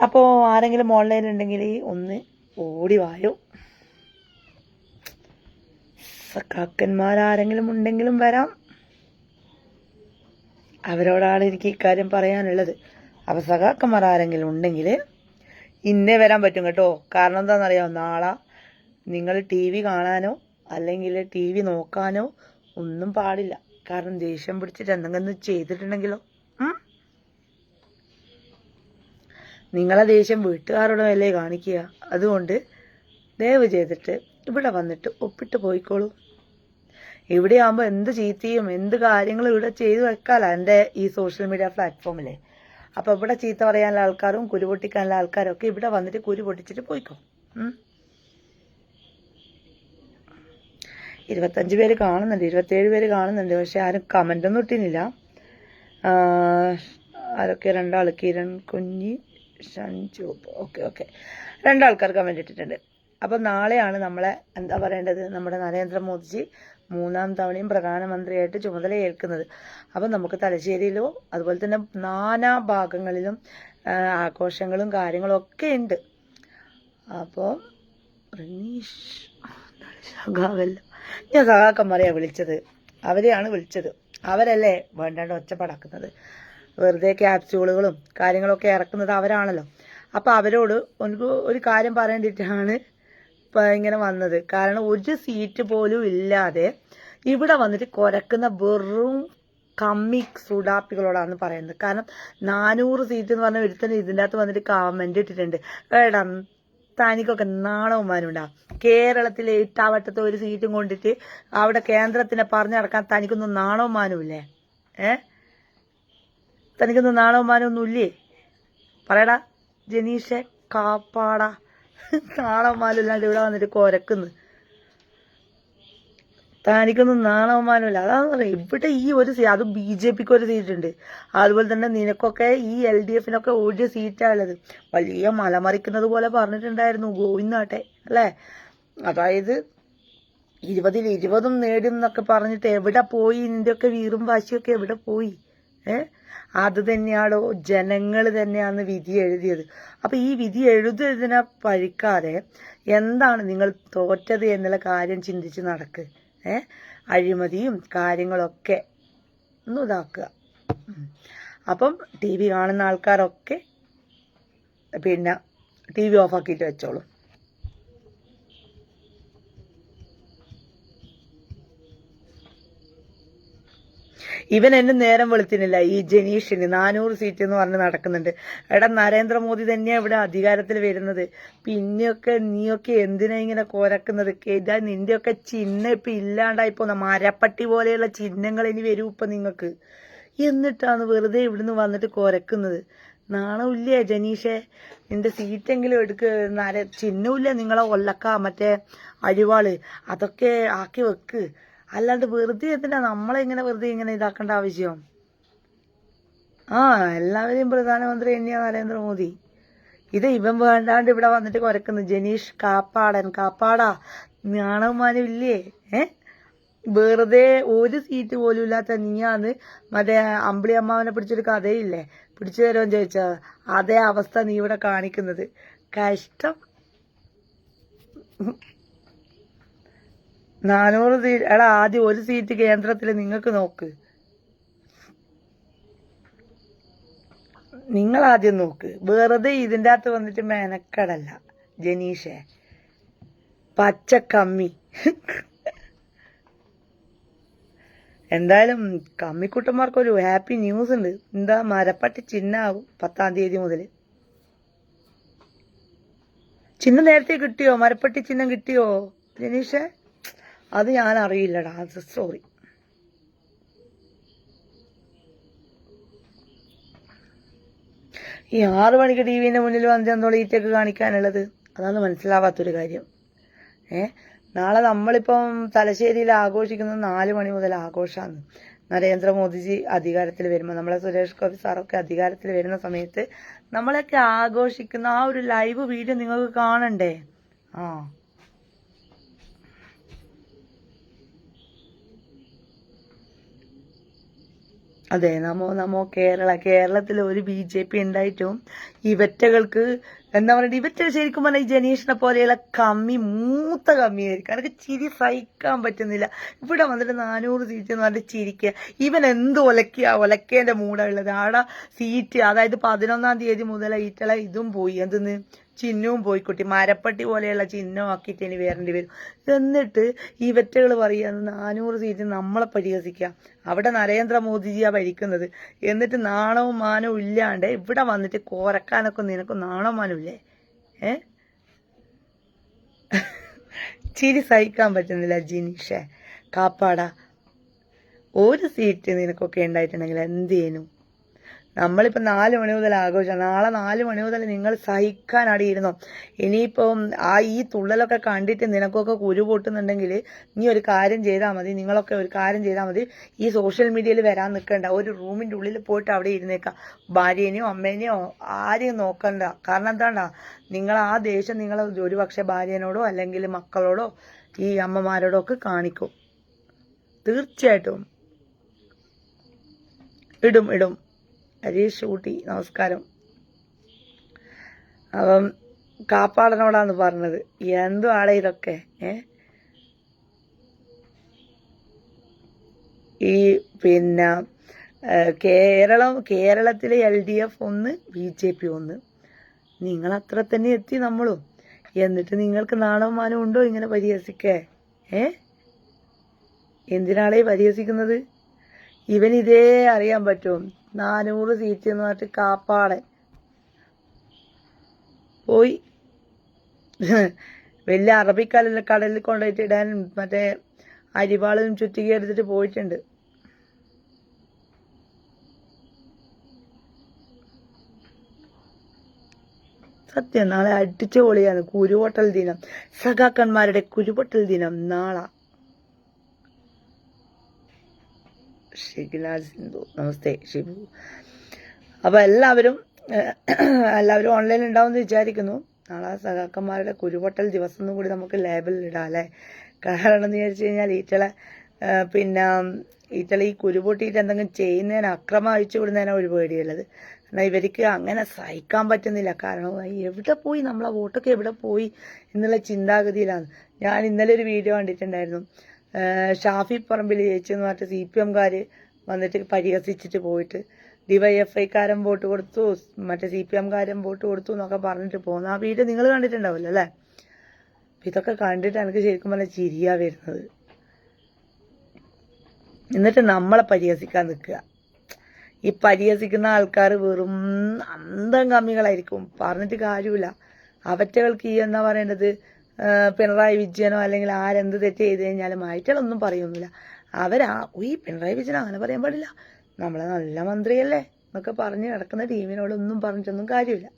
അപ്പോൾ ആരെങ്കിലും ഓൺലൈൻ ഉണ്ടെങ്കിൽ ഒന്ന് ഓടി വായോ. സഖാക്കന്മാരാരെങ്കിലും ഉണ്ടെങ്കിലും വരാം. അവരോടാണ് എനിക്ക് ഇക്കാര്യം പറയാനുള്ളത്. അപ്പോൾ സഖാക്കന്മാർ ആരെങ്കിലും ഉണ്ടെങ്കിൽ ഇന്നേ വരാൻ പറ്റും കേട്ടോ. കാരണം എന്താണെന്നറിയാമോ നാളെ നിങ്ങൾ ടി വി കാണാനോ അല്ലെങ്കിൽ ടി വി നോക്കാനോ ഒന്നും പാടില്ല. കാരണം ദേഷ്യം പിടിച്ചിട്ട് എന്തെങ്കിലും ചെയ്തിട്ടുണ്ടെങ്കിലോ നിങ്ങളെ ദേഷ്യം വീട്ടുകാരോട് അല്ലേ കാണിക്കുക? അതുകൊണ്ട് ദയവ് ചെയ്തിട്ട് ഇവിടെ വന്നിട്ട് ഒപ്പിട്ട് പോയിക്കോളൂ. ഇവിടെ ആകുമ്പോൾ എന്ത് ചീത്തയും എന്ത് കാര്യങ്ങളും ഇവിടെ ചെയ്തു വെക്കാലോ എന്റെ ഈ സോഷ്യൽ മീഡിയ പ്ലാറ്റ്ഫോമിലെ അപ്പോൾ ഇവിടെ ചീത്ത പറയാനുള്ള ആൾക്കാരും കുരു പൊട്ടിക്കാനുള്ള ആൾക്കാരും ഒക്കെ ഇവിടെ വന്നിട്ട് കുരു പൊട്ടിച്ചിട്ട് പോയിക്കോ. ഇരുപത്തഞ്ച് പേര് കാണുന്നുണ്ട് ഇരുപത്തേഴ് പേര് കാണുന്നുണ്ട് പക്ഷെ ആരും കമന്റൊന്നും ഇട്ടിനില്ല. ആരൊക്കെ രണ്ടാൾ കിരൺ കുഞ്ഞി ഷഞ്ചു. Okay okay. രണ്ടാൾക്കാർ കമന്റ് ഇട്ടിട്ടുണ്ട്. അപ്പം നാളെയാണ് നമ്മളെ എന്താ പറയേണ്ടത്? നമ്മുടെ നരേന്ദ്രമോദിജി മൂന്നാം തവണയും പ്രധാനമന്ത്രിയായിട്ട് ചുമതല ഏൽക്കുന്നത്. അപ്പം നമുക്ക് തലശ്ശേരിയിലോ അതുപോലെ തന്നെ നാനാ ഭാഗങ്ങളിലും ആഘോഷങ്ങളും കാര്യങ്ങളും ഒക്കെ ഉണ്ട്. അപ്പോൾ ഞാൻ സഖാക്കന്മാരെയാണ് വിളിച്ചത്. അവരെയാണ് വിളിച്ചത്. അവരല്ലേ വേണ്ടാണ്ട് ഒച്ചപ്പടക്കുന്നത്. വെറുതെ ക്യാപ്സ്യൂളുകളും കാര്യങ്ങളൊക്കെ ഇറക്കുന്നത് അവരാണല്ലോ. അപ്പോൾ അവരോട് എനിക്ക് ഒരു കാര്യം പറയേണ്ടിയിട്ടാണ് ഇങ്ങനെ വന്നത്. കാരണം ഒരു സീറ്റ് പോലും ഇല്ലാതെ ഇവിടെ വന്നിട്ട് കുരക്കുന്ന വെറും കമ്മി സുഡാപ്പികളോടാണ് പറയുന്നത്. കാരണം നാനൂറ് സീറ്റ് എന്ന് പറഞ്ഞ ഒരുത്തന്നെ ഇതിന്റെ അകത്ത് വന്നിട്ട് കമന്റ് ഇട്ടിട്ടുണ്ട്. എടാ തനിക്കൊക്കെ നാണവന്മാരുണ്ടാവും കേരളത്തിലെ ഇട്ടാവട്ടത്തെ ഒരു സീറ്റും കൊണ്ടിട്ട് അവിടെ കേന്ദ്രത്തിനെ പറഞ്ഞു നടക്കാൻ തനിക്കൊന്നും നാണവന്മാനുമില്ലേ ഏ? തനിക്കൊന്നും നാണവന്മാനൊന്നും ഇല്ലേ പറയടാ ജനീഷെ കാപ്പാടാ. നാണവന്മാരില്ലാണ്ട് ഇവിടെ വന്നിട്ട് കൊരക്കുന്ന്. തനിക്കൊന്നും നാണവമാനമില്ല അതാന്ന് പറയാം ഇവിടെ ഈ ഒരു സീറ്റ് അത് ബി ജെ പിക്ക് ഒരു സീറ്റ് ഉണ്ട് അതുപോലെ തന്നെ നിനക്കൊക്കെ ഈ എൽ ഡി എഫിനൊക്കെ ഓടിയ സീറ്റാണുള്ളത്. വലിയ മലമറിക്കുന്നത് പോലെ പറഞ്ഞിട്ടുണ്ടായിരുന്നു ഗോവിന്ദാട്ടെ അല്ലേ? അതായത് ഇരുപതിൽ ഇരുപതും നേടും എന്നൊക്കെ പറഞ്ഞിട്ട് എവിടെ പോയി? നിന്റെയൊക്കെ വീറും വാശിയൊക്കെ എവിടെ പോയി? ഏ? അത് തന്നെയാണോ? ജനങ്ങൾ തന്നെയാണ് വിധി എഴുതിയത്. അപ്പൊ ഈ വിധി എഴുതിയതിനെ പഴിക്കാതെ എന്താണ് നിങ്ങൾ തോറ്റത് എന്നുള്ള കാര്യം ചിന്തിച്ച് നടക്ക്. ഏ? അഴിമതിയും കാര്യങ്ങളൊക്കെ ഒന്ന് ഇതാക്കുക. അപ്പം ടി വി കാണുന്ന ആൾക്കാരൊക്കെ പിന്നെ ടി വി ഓഫാക്കിയിട്ട് വെച്ചോളൂ. ഇവൻ എന്നെ നേരം വെളുത്തിനില്ല. ഈ ജനീഷിന് നാനൂറ് സീറ്റ് എന്ന് പറഞ്ഞ് നടക്കുന്നുണ്ട്. എടാ നരേന്ദ്രമോദി തന്നെയാണ് ഇവിടെ അധികാരത്തിൽ വരുന്നത്. പിന്നെയൊക്കെ നീയൊക്കെ എന്തിനാ ഇങ്ങനെ കോരക്കുന്നത്? ഇതാ നിന്റെയൊക്കെ ചിഹ്നം ഇപ്പൊ ഇല്ലാണ്ടായി പോന്ന മരപ്പട്ടി പോലെയുള്ള ചിഹ്നങ്ങൾ ഇനി വരൂ ഇപ്പൊ നിങ്ങക്ക് എന്നിട്ടാണ് വെറുതെ ഇവിടുന്ന് വന്നിട്ട് കുരക്കുന്നത്. നാണമില്ല ജനീഷെ? നിന്റെ സീറ്റെങ്കിലും എടുക്ക്. നര ചിഹ്നമില്ല നിങ്ങളെ ഒല്ലക്ക മറ്റേ അഴിവാൾ അതൊക്കെ ആക്കി വെക്ക്. അല്ലാണ്ട് വെറുതെ എന്തിനാ നമ്മളെ ഇങ്ങനെ വെറുതെ ഇങ്ങനെ ഇതാക്കേണ്ട ആവശ്യം? ആ എല്ലാവരെയും പ്രധാനമന്ത്രി തന്നെയാ നരേന്ദ്രമോദി. ഇത് ഇവൻ വേണ്ടാണ്ട് ഇവിടെ വന്നിട്ട് കുരക്കുന്നു. ജനീഷ് കാപ്പാടൻ കാപ്പാടാ. നാണവന്മാരും ഇല്ലേ? ഏ? വെറുതെ ഒരു സീറ്റ് പോലും ഇല്ലാത്ത നീയാന്ന് മറ്റേ അമ്പിളി അമ്മാവനെ പിടിച്ചൊരു കഥയില്ലേ? പിടിച്ചു തരുമെന്ന് ചോദിച്ചാ? അതേ അവസ്ഥ നീ ഇവിടെ കാണിക്കുന്നത്. കഷ്ടം. നാനൂറ് സീറ്റ്. എടാ ആദ്യം ഒരു സീറ്റ് കേന്ദ്രത്തിൽ നിങ്ങൾക്ക് നോക്ക്. നിങ്ങൾ ആദ്യം നോക്ക്. വെറുതെ ഇതിന്റെ അകത്ത് വന്നിട്ട് മെനക്കടല്ല ജനീഷെ. കമ്മി. എന്തായാലും കമ്മിക്കുട്ടന്മാർക്കൊരു ഹാപ്പി ന്യൂസ് ഉണ്ട്. എന്താ മരപ്പട്ടി ചിഹ്നാവും പത്താം തീയതി മുതൽ ചിഹ്നം നേരത്തെ കിട്ടിയോ? മരപ്പട്ടി ചിഹ്നം കിട്ടിയോ? ജനീഷെ? അത് ഞാൻ അറിയില്ലടാ അത് സോറി ഈ ആറ് മണിക്ക് ടി വിന്റെ മുന്നിൽ വന്ന് എന്തോളീറ്റൊക്കെ കാണിക്കാനുള്ളത്. അതാണ് മനസ്സിലാവാത്തൊരു കാര്യം. ഏ? നാളെ നമ്മളിപ്പം തലശ്ശേരിയിൽ ആഘോഷിക്കുന്നത് നാല് മണി മുതൽ ആഘോഷമാണ് നരേന്ദ്രമോദിജി അധികാരത്തിൽ വരുമ്പോൾ നമ്മളെ സുരേഷ് ഗോപി സാറൊക്കെ അധികാരത്തിൽ വരുന്ന സമയത്ത് നമ്മളൊക്കെ ആഘോഷിക്കുന്ന ആ ഒരു ലൈവ് വീഡിയോ നിങ്ങൾക്ക് കാണണ്ടേ? ആ. അതെ നമോ നമോ കേരള. കേരളത്തിൽ ഒരു ബി ജെ പി ഉണ്ടായിട്ടും ഇവറ്റകൾക്ക് എന്താ പറയുക ഇവറ്റ ശരിക്കും പറഞ്ഞാൽ ഈ ജനീഷിനെ പോലെയുള്ള കമ്മി മൂത്ത കമ്മിയായിരിക്കും. അതൊക്കെ ചിരി സഹിക്കാൻ പറ്റുന്നില്ല. ഇവിടെ വന്നിട്ട് നാനൂറ് സീറ്റ് എന്ന് പറഞ്ഞിട്ട് ചിരിക്കുക ഇവൻ എന്ത് ഒലക്കുക ഒലക്കേന്റെ മൂടുള്ളത് ആടെ സീറ്റ് അതായത് പതിനൊന്നാം തീയതി മുതൽ ഈറ്റള ഇതും പോയി. എന്തെന്ന്? ചിഹ്നവും പോയി കുട്ടി മരപ്പട്ടി പോലെയുള്ള ചിഹ്നം ആക്കിയിട്ട് ഇനി വരേണ്ടി വരും. എന്നിട്ട് ഈ വെറ്റകൾ പറയുക നാനൂറ് സീറ്റ് നമ്മളെ പരിഹസിക്കുക അവിടെ നരേന്ദ്രമോദിജിയാ ഭരിക്കുന്നത്. എന്നിട്ട് നാണവും മാനവും ഇല്ലാണ്ട് ഇവിടെ വന്നിട്ട് കോരക്കാനൊക്കെ നിനക്ക് നാണവും മാനവും ഇല്ലേ? ഏ? ചിരി സഹിക്കാൻ പറ്റുന്നില്ല ജിനിഷെ. കാപ്പാടാ. ഒരു സീറ്റ് നിനക്കൊക്കെ ഉണ്ടായിട്ടുണ്ടെങ്കിൽ എന്ത് ചെയ്യുന്നു നമ്മളിപ്പോൾ നാല് മണി മുതൽ ആഘോഷം നാളെ നാല് മണി മുതൽ നിങ്ങൾ സഹിക്കാൻ അടിയിരുന്നു ഇനിയിപ്പം ആ ഈ തുള്ളലൊക്കെ കണ്ടിട്ട് നിനക്കൊക്കെ കുരു പൊട്ടുന്നുണ്ടെങ്കിൽ നീ ഒരു കാര്യം ചെയ്താൽ മതി നിങ്ങളൊക്കെ ഒരു കാര്യം ചെയ്താൽ മതി. ഈ സോഷ്യൽ മീഡിയയിൽ വരാൻ നിൽക്കണ്ട ഒരു റൂമിന്റെ ഉള്ളിൽ പോയിട്ട് അവിടെ ഇരുന്നേക്കാം. ഭാര്യേനെയോ അമ്മേനെയോ ആരെയും നോക്കണ്ട. കാരണം എന്താണ്ടാ? നിങ്ങൾ ആ ദേഷ്യം നിങ്ങൾ ഒരുപക്ഷെ ഭാര്യേനോടോ അല്ലെങ്കിൽ മക്കളോടോ ഈ അമ്മമാരോടോ ഒക്കെ കാണിക്കും. തീർച്ചയായിട്ടും. ഇടും ഇടും. ഹരീഷ് ഊട്ടി നമസ്കാരം. അപ്പം കാപ്പാടനോടാന്ന് പറഞ്ഞത് എന്തു ആടെ ഇതൊക്കെ ഏ? ഈ പിന്നെ കേരളം കേരളത്തിലെ എൽ ഡി എഫ് ഒന്ന് ബി ജെ പി ഒന്ന് നിങ്ങൾ അത്ര തന്നെ എത്തി നമ്മളും. എന്നിട്ട് നിങ്ങൾക്ക് നാണവും ഉണ്ടോ ഇങ്ങനെ പരിഹസിക്കേ ഏ? എന്തിനാളെ പരിഹസിക്കുന്നത്? ഇവൻ ഇതേ അറിയാൻ പറ്റും. നാനൂറ് സീറ്റ് എന്ന് പറഞ്ഞിട്ട് കാപ്പാടൻ പോയി. വലിയ അറബിക്കടലിൽ കടലിൽ കൊണ്ടുപോയിട്ട് ഇടാൻ മറ്റേ അരിവാളും ചുറ്റിക എടുത്തിട്ട് പോയിട്ടുണ്ട്. സത്യം നാളെ അടിച്ചു പൊളിയാണ് കുരുപൊട്ടൽ ദിനം. സഖാക്കന്മാരുടെ കുരുപൊട്ടൽ ദിനം നാളെ. ഷിഗ്നാഥ് സിന്ധു നമസ്തേ ഷിബു അപ്പോൾ എല്ലാവരും എല്ലാവരും ഓൺലൈനിൽ ഉണ്ടാവുമെന്ന് വിചാരിക്കുന്നു. നാളെ സഖാക്കന്മാരുടെ കുരുപൊട്ടൽ ദിവസം എന്നും കൂടി നമുക്ക് ലേബലിൽ ഇടാം അല്ലേ? കാരണം എന്ന് വിചാരിച്ചു കഴിഞ്ഞാൽ ഈറ്റളെ പിന്നെ ഈറ്റളെ ഈ കുരുപൊട്ടിയിട്ട് എന്തെങ്കിലും ചെയ്യുന്നതിന് അക്രമം അഴിച്ചു വിടുന്നതിനാണ് ഒരു പേടിയുള്ളത്. എന്നാൽ ഇവർക്ക് അങ്ങനെ സഹിക്കാൻ പറ്റുന്നില്ല. കാരണം എവിടെ പോയി നമ്മളെ വോട്ടൊക്കെ എവിടെ പോയി എന്നുള്ള ചിന്താഗതിയിലാണ്. ഞാൻ ഇന്നലെ ഒരു വീഡിയോ കണ്ടിട്ടുണ്ടായിരുന്നു. ഷാഫി പറമ്പിൽ ചേച്ചി എന്ന് പറഞ്ഞിട്ട് സി പി എംകാർ വന്നിട്ട് പരിഹസിച്ചിട്ട് പോയിട്ട്. ഡിവൈഎഫ്ഐക്കാരൻ വോട്ട് കൊടുത്തു മറ്റേ സി പി എംകാരൻ വോട്ട് കൊടുത്തു എന്നൊക്കെ പറഞ്ഞിട്ട് പോകുന്നു. ആ വീഡിയോ നിങ്ങൾ കണ്ടിട്ടുണ്ടാവില്ല അല്ലേ? ഇതൊക്കെ കണ്ടിട്ട് എനിക്ക് ശരിക്കും പറഞ്ഞാൽ ചിരിയാ വരുന്നത്. എന്നിട്ട് നമ്മളെ പരിഹസിക്കാൻ നിൽക്കുക. ഈ പരിഹസിക്കുന്ന ആൾക്കാർ വെറും അന്തം കമ്മികളായിരിക്കും. പറഞ്ഞിട്ട് കാര്യമില്ല. അവറ്റകൾക്ക് ഈ എന്താ പറയേണ്ടത്? പിണറായി വിജയനോ അല്ലെങ്കിൽ ആരെന്ത് തെറ്റ് ചെയ്ത് കഴിഞ്ഞാലും ആയിട്ടുള്ളൊന്നും പറയൊന്നുമില്ല അവരാ ഈ പിണറായി വിജയൻ അങ്ങനെ പറയാൻ പാടില്ല. നമ്മളെ നല്ല മന്ത്രിയല്ലേ എന്നൊക്കെ പറഞ്ഞ് കിടക്കുന്ന ടീമിനോടൊന്നും പറഞ്ഞിട്ടൊന്നും കാര്യമില്ല.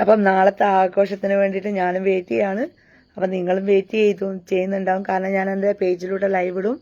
അപ്പം നാളത്തെ ആഘോഷത്തിന് വേണ്ടിയിട്ട് ഞാനും വെയിറ്റ് ചെയ്യാണ്. അപ്പം നിങ്ങളും വെയിറ്റ് ചെയ്തു ചെയ്യുന്നുണ്ടാവും. കാരണം ഞാൻ എന്റെ പേജിലൂടെ ലൈവ് ഇടും.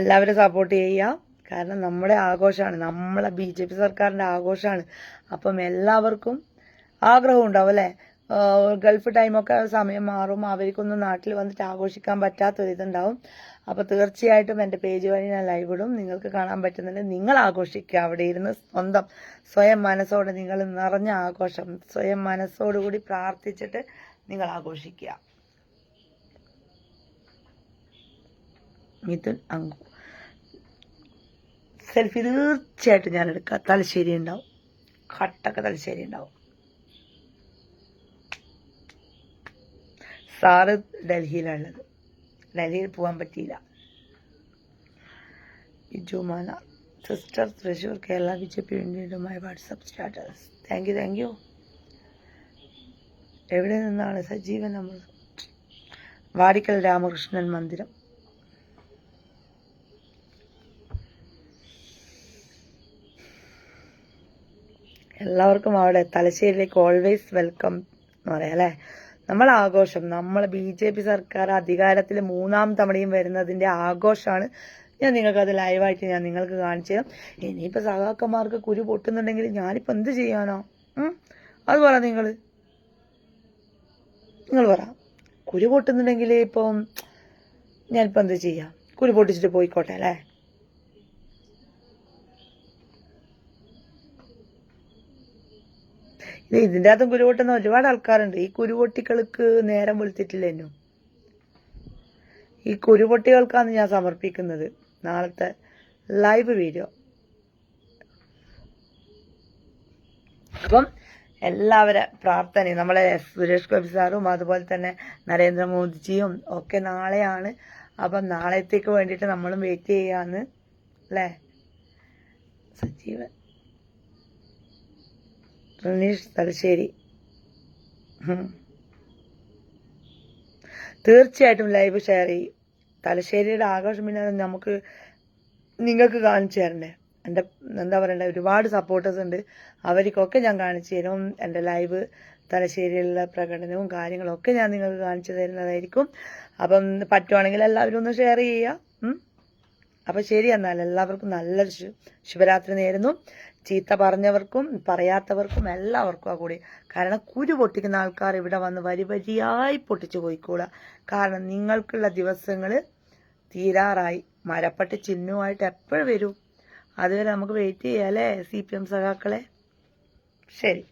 എല്ലാവരും സപ്പോർട്ട് ചെയ്യുക. കാരണം നമ്മുടെ ആഘോഷമാണ്. നമ്മളെ ബി ജെ പി സർക്കാരിന്റെ ആഘോഷമാണ്. അപ്പം എല്ലാവർക്കും ആഗ്രഹം ഉണ്ടാവും അല്ലേ ഗൾഫ് ടൈമൊക്കെ സമയം മാറും അവർക്കൊന്നും നാട്ടിൽ വന്നിട്ട് ആഘോഷിക്കാൻ പറ്റാത്തൊരിതുണ്ടാവും. അപ്പോൾ തീർച്ചയായിട്ടും എന്റെ പേജ് വഴി ഞാൻ ലൈവ് ഇടും. നിങ്ങൾക്ക് കാണാൻ പറ്റുന്നുണ്ട്. നിങ്ങൾ ആഘോഷിക്കുക. അവിടെ ഇരുന്ന് സ്വന്തം സ്വയം മനസ്സോടെ നിങ്ങൾ നിറഞ്ഞ ആഘോഷം സ്വയം മനസ്സോടുകൂടി പ്രാർത്ഥിച്ചിട്ട് നിങ്ങൾ ആഘോഷിക്കുക. മിഥുൻ അങ്കു. സെൽഫി തീർച്ചയായിട്ടും ഞാൻ എടുക്കുക തലശ്ശേരി ഉണ്ടാവും. കട്ടൊക്കെ തലശ്ശേരി ഉണ്ടാവും. സാറ് ഡൽഹിയിലുള്ളത് ഡൽഹിയിൽ പോകാൻ പറ്റിയില്ല. ബിജു മാന sister Thrissur Kerala B J P വേണ്ടിയിട്ടുമായി WhatsApp status. Thank you thank you. എവിടെ നിന്നാണ് സജീവൻ നമ്മൾ? വാടിക്കൽ രാമകൃഷ്ണൻ മന്ദിരം. എല്ലാവർക്കും അവിടെ തലശ്ശേരിയിലേക്ക് ഓൾവേസ് വെൽക്കം എന്ന് പറയാം അല്ലേ? നമ്മളെ ആഘോഷം നമ്മൾ ബി ജെ പി സർക്കാർ അധികാരത്തിൽ മൂന്നാം തവണയും വരുന്നതിന്റെ ആഘോഷമാണ് ഞാൻ നിങ്ങൾക്ക് അത് ലൈവായിട്ട് ഞാൻ നിങ്ങൾക്ക് കാണിച്ചു തരാം. ഇനിയിപ്പോൾ സഹാക്കന്മാർക്ക് കുരു പൊട്ടുന്നുണ്ടെങ്കിൽ ഞാനിപ്പോൾ എന്ത് ചെയ്യാനോ? അത് പറ നിങ്ങൾ നിങ്ങൾ പറ. കുരു പൊട്ടുന്നുണ്ടെങ്കിൽ ഇപ്പം ഞാനിപ്പോൾ എന്ത് ചെയ്യാം? കുരു പൊട്ടിച്ചിട്ട് പോയിക്കോട്ടെ അല്ലേ ഇത് ഇതിന്റെ അകത്തും കുരു പൊട്ടുന്ന ഒരുപാട് ആൾക്കാരുണ്ട്. ഈ കുരുപൊട്ടികൾക്ക് നേരം വെളുത്തിട്ടില്ലെന്നു ഈ കുരുപൊട്ടികൾക്കാണ് ഞാൻ സമർപ്പിക്കുന്നത്. നാളത്തെ ലൈവ് വീഡിയോ അപ്പം എല്ലാവരെ പ്രാർത്ഥനയും നമ്മളെ സുരേഷ് ഗോപി സാറും അതുപോലെ തന്നെ നരേന്ദ്രമോദിജിയും ഒക്കെ നാളെയാണ്. അപ്പം നാളത്തേക്ക് വേണ്ടിയിട്ട് നമ്മളും വെയിറ്റ് ചെയ്യാന്ന് അല്ലേ? സജീവൻ. റനീഷ് തലശ്ശേരി. തീർച്ചയായിട്ടും ലൈവ് ഷെയർ ചെയ്യും. തലശ്ശേരിയുടെ ആഘോഷം പിന്നെ നമുക്ക് നിങ്ങൾക്ക് കാണിച്ചു തരണ്ടേ എന്റെ എന്താ പറയണ്ടേ ഒരുപാട് സപ്പോർട്ടേഴ്സ് ഉണ്ട്. അവർക്കൊക്കെ ഞാൻ കാണിച്ചു തരും. എന്റെ ലൈവ് തലശ്ശേരിയിലുള്ള പ്രകടനവും കാര്യങ്ങളൊക്കെ ഞാൻ നിങ്ങൾക്ക് കാണിച്ചു തരുന്നതായിരിക്കും. അപ്പം പറ്റുവാണെങ്കിൽ എല്ലാവരും ഒന്ന് ഷെയർ ചെയ്യുക. ഉം. അപ്പം ശരി എന്നാൽ എല്ലാവർക്കും നല്ലൊരു ശു- ശുഭരാത്രി നേരുന്നു. ചീത്ത പറഞ്ഞവർക്കും പറയാത്തവർക്കും എല്ലാവർക്കും ആ കൂടി. കാരണം കുരു പൊട്ടിക്കുന്ന ആൾക്കാർ ഇവിടെ വന്ന് വരി വരിയായി പൊട്ടിച്ചു പോയിക്കൂടാ കാരണം നിങ്ങൾക്കുള്ള ദിവസങ്ങൾ തീരാറായി. മരപ്പട്ടി ചിഹ്നവുമായിട്ട് എപ്പോഴും വരും. അതുവരെ നമുക്ക് വെയിറ്റ് ചെയ്യാം അല്ലേ സി പി എം സഖാക്കളെ? ശരി.